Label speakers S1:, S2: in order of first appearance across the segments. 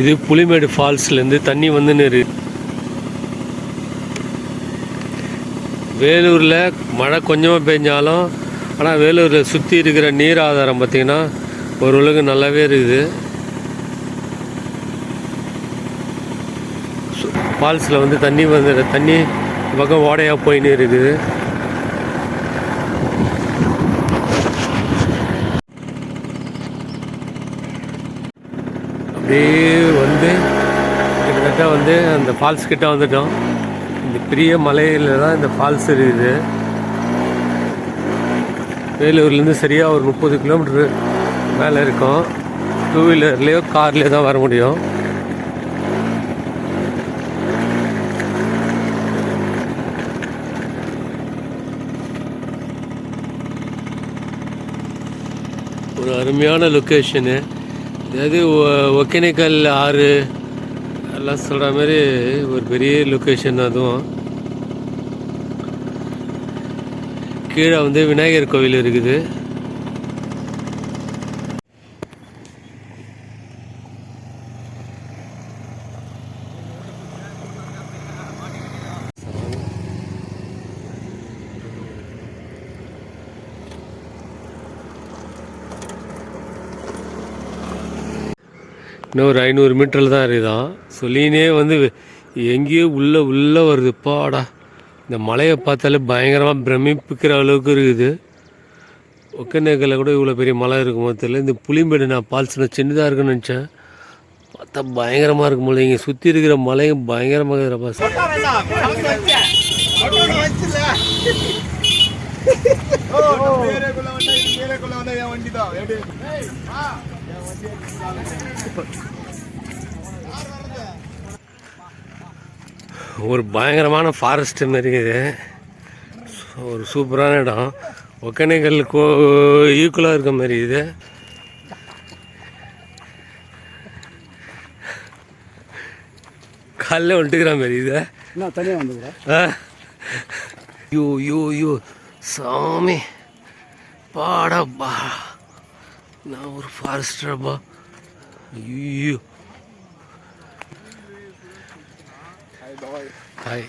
S1: இது புலிமேடு ஃபால்ஸ்லேருந்து தண்ணி வந்துன்னு இருக்கு வேலூரில் மழை கொஞ்சமாக பெஞ்சாலும் ஆனால் வேலூரில் சுற்றி இருக்கிற நீர் ஆதாரம் பார்த்திங்கன்னா ஓரளவுக்கு நல்லாவே இருக்குது. ஃபால்ஸில் வந்து தண்ணி வந்து தண்ணி பக்கம் ஓடையாக போயின்னு இருக்குது. அப்படியே வந்து கிட்டத்தட்ட வந்து அந்த ஃபால்ஸ் கிட்ட வந்துட்டோம். இந்த பெரிய மலையில் தான் இந்த ஃபால்ஸ் இருக்குது. வேலூர்லேருந்து சரியாக ஒரு முப்பது கிலோமீட்ரு மேலே இருக்கும். டூ வீலர்லேயோ கார்லேயோ தான் வர முடியும். ஒரு அருமையான லொக்கேஷனு அதாவது ஒ- ஒகேனக்கல் ஆறு எல்லாம் சொல்கிற மாதிரி ஒரு பெரிய லொக்கேஷன் அதுவும். கீழே வந்து விநாயகர் கோவில் இருக்குது. இன்னும் ஒரு ஐநூறு மீட்டரில் தான் இருக்குதான். சொல்லினே வந்து எங்கேயோ உள்ளே உள்ளே வருது. பாடா இந்த மலையை பார்த்தாலே பயங்கரமாக பிரமிப்பிக்கிற அளவுக்கு இருக்குது. ஒக்கநேக்கலில் கூட இவ்வளோ பெரிய மலை இருக்குமோ தெரியல. இந்த புளிம்பேடு நான் பால்ஸ் நான் சின்னதாக இருக்குன்னு நினச்சேன். பார்த்தா பயங்கரமாக இருக்கும் போல. இங்கே சுற்றி இருக்கிற மலையும் பயங்கரமாக இருக்கிற பாஸ் ஒரு பயங்கரமான ஃபாரஸ்ட் மாதிரி இது. ஒரு சூப்பரான இடம். ஒக்கேனக்கல் கோ ஈக்குவலாக இருக்க மாதிரி இது. காலைல வந்துட்டுக்கிற மாதிரி இது.
S2: தனியாக வந்து
S1: யோ யோ யோ சாமி. பாடப்பா. நான் ஒரு ஃபாரஸ்டர்ப்பா ஐயோ ஹாய்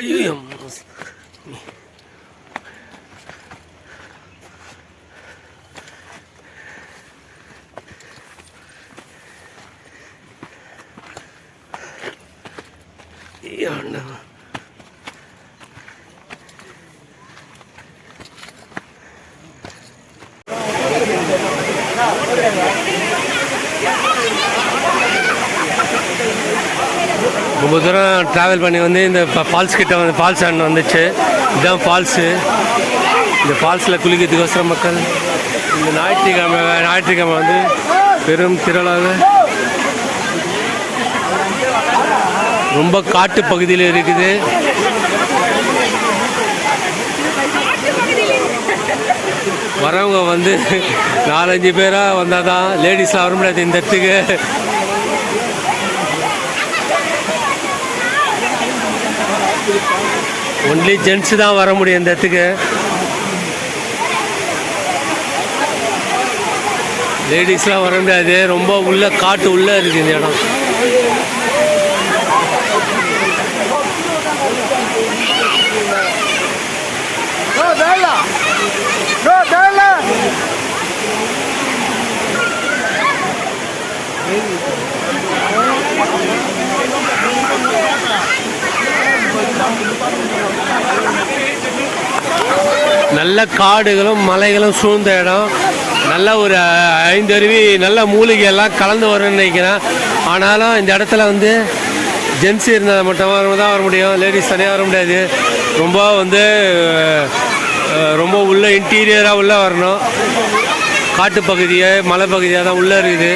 S1: いやいやもう ரொம்ப தூரம் ட்ராவல் பண்ணி வந்து இந்த ஃபால்ஸ் கிட்ட வந்து ஃபால்ஸ் அண்ணன் வந்துச்சு. இதுதான் ஃபால்ஸு இந்த ஃபால்ஸில் குளிக்கிறதுக்கோசரம் மக்கள் இந்த ஞாயிற்றுக்கிழமை ஞாயிற்றுக்கிழமை வந்து பெரும் திரளாக ரொம்ப காட்டு பகுதியில் இருக்குது. வரவங்க வந்து நாலஞ்சு பேராக வந்தால் தான் லேடிஸ்லாம் வர முடியாது இந்த இடத்துக்கு. ஒன்லி ஜென்ஸ் தான் வர முடியும் இந்த இடத்துக்கு. லேடிஸ்லாம் வர முடியாது. ரொம்ப உள்ள காட்டு உள்ள இருக்குது இந்த இடம். நல்ல காடுகளும் மலைகளும் சூழ்ந்த இடம். நல்ல ஒரு ஐந்து அருவி நல்ல மூலிகையெல்லாம் கலந்து வரும்னு நினைக்கிறேன். ஆனாலும் இந்த இடத்துல வந்து ஜென்ஸ் இருந்தால் மட்டும் தான் வர முடியும். லேடிஸ் தனியாக வர முடியாது. ரொம்ப வந்து ரொம்ப உள்ள இன்டீரியராக உள்ளே வரணும். காட்டு மலைப்பகுதியாக தான் உள்ளே இருக்குது.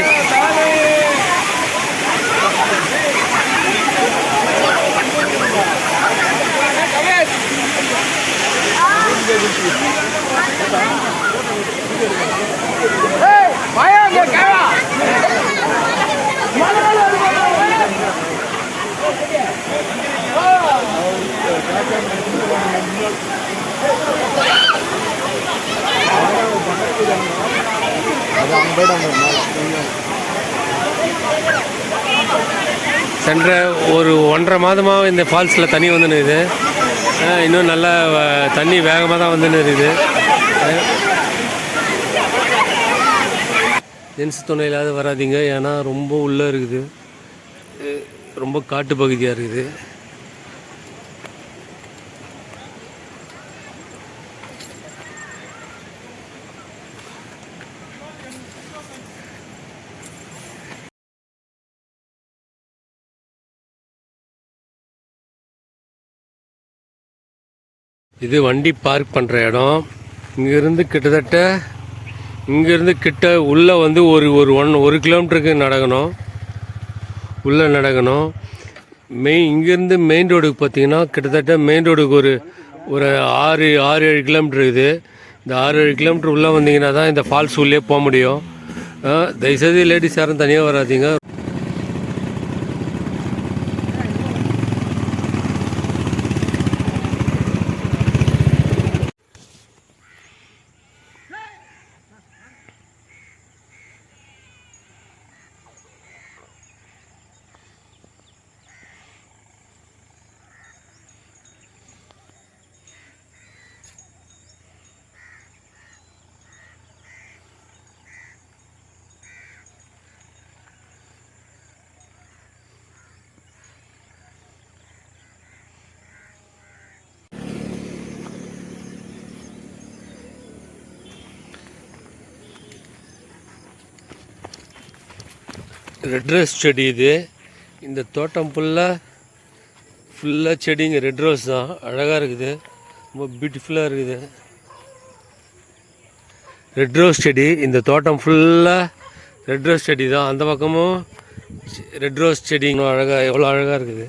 S1: சென்ற ஒரு ஒன்றரை மாதமாக இந்த ஃபால்ஸில் தண்ணி வந்துன்னு இது இன்னும் நல்லா தண்ணி வேகமாக தான் வந்துன்னு இருக்குது ஜென்ஸ் துணையிலாவது வராதிங்க ஏன்னா ரொம்ப உள்ளே இருக்குது. ரொம்ப காட்டு பகுதியாக இருக்குது. இது வண்டி பார்க் பண்ணுற இடம். இங்கேருந்து கிட்டத்தட்ட இங்கேருந்து கிட்ட உள்ளே வந்து ஒரு ஒரு ஒன் ஒரு கிலோமீட்டருக்கு நடக்கணும். உள்ளே நடக்கணும். மெயின் இங்கேருந்து மெயின் ரோடுக்கு பார்த்தீங்கன்னா கிட்டத்தட்ட மெயின் ரோடுக்கு ஒரு ஒரு ஆறு ஆறு ஏழு கிலோமீட்டர் இருக்குது. இந்த ஆறு ஏழு கிலோமீட்டர் உள்ளே வந்தீங்கன்னா தான் இந்த ஃபால்ஸ் உள்ளே போக முடியும். தயவுசெய்து லேடிஸ் யாரும் தனியாக வராதீங்க. ரெட் ரோஸ் செடி இது. இந்த தோட்டம் ஃபுல்லாக ஃபுல்லாக செடிங்க ரெட் ரோஸ் தான். அழகாக இருக்குது. ரொம்ப பியூட்டிஃபுல்லாக இருக்குது. ரெட் ரோஸ் செடி இந்த தோட்டம் ஃபுல்லாக ரெட் ரோஸ் செடி தான். அந்த பக்கமும் ரெட் ரோஸ் செடி. இன்னும் அழகாக எவ்வளோ அழகாக இருக்குது.